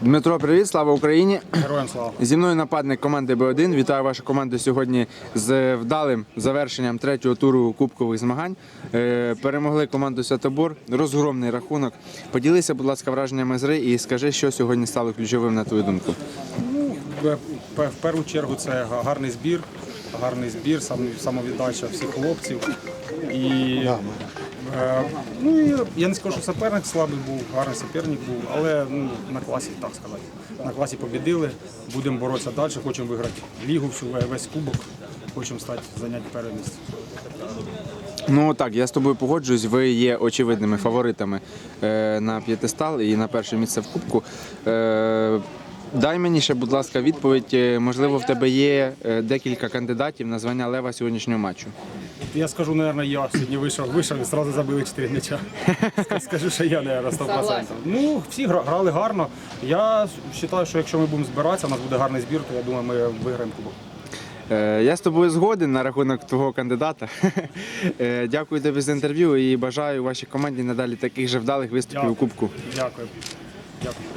Дмитро, привіт, слава Україні! Героям слава. Зі мною нападник команди Б1. Вітаю вашу команду сьогодні з вдалим завершенням третього туру кубкових змагань. Е, Перемогли команду Святобор. Розгромний рахунок. Поділися, будь ласка, враженнями з гри і скажи, що сьогодні стало ключовим на твою думку. В в першу чергу це гарний збір, гарний збір, сам, самовіддача всіх хлопців. І, ну, і я не скажу, що суперник слабий був, гарний суперник був, але ну, на класі, так сказати. На класі побідили, будемо боротися далі, хочемо виграти лігу, всю, весь кубок, хочемо стати, зайняти перше місце. Ну так, я з тобою погоджуюсь. Ви є очевидними фаворитами е, на п'єтестал і на перше місце в кубку. Е, Дай мені ще, будь ласка, відповідь. Е, Можливо, в тебе є е, декілька кандидатів на звання лева сьогоднішнього матчу. Я скажу, мабуть, я сьогодні вийшов, вийшов і одразу забили 4 м'яча. Скажу, що я, мабуть, 100%. Ну, всі грали гарно. Я вважаю, що якщо ми будемо збиратися, у нас буде гарний збір, то я думаю, ми виграємо кубок. Е, Я з тобою згоден на рахунок твого кандидата. Е, Дякую тобі за інтерв'ю і бажаю вашій команді надалі таких же вдалих виступів у Кубку. Дякую. Дякую.